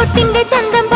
പൊട്ടിന്റെ ചന്തം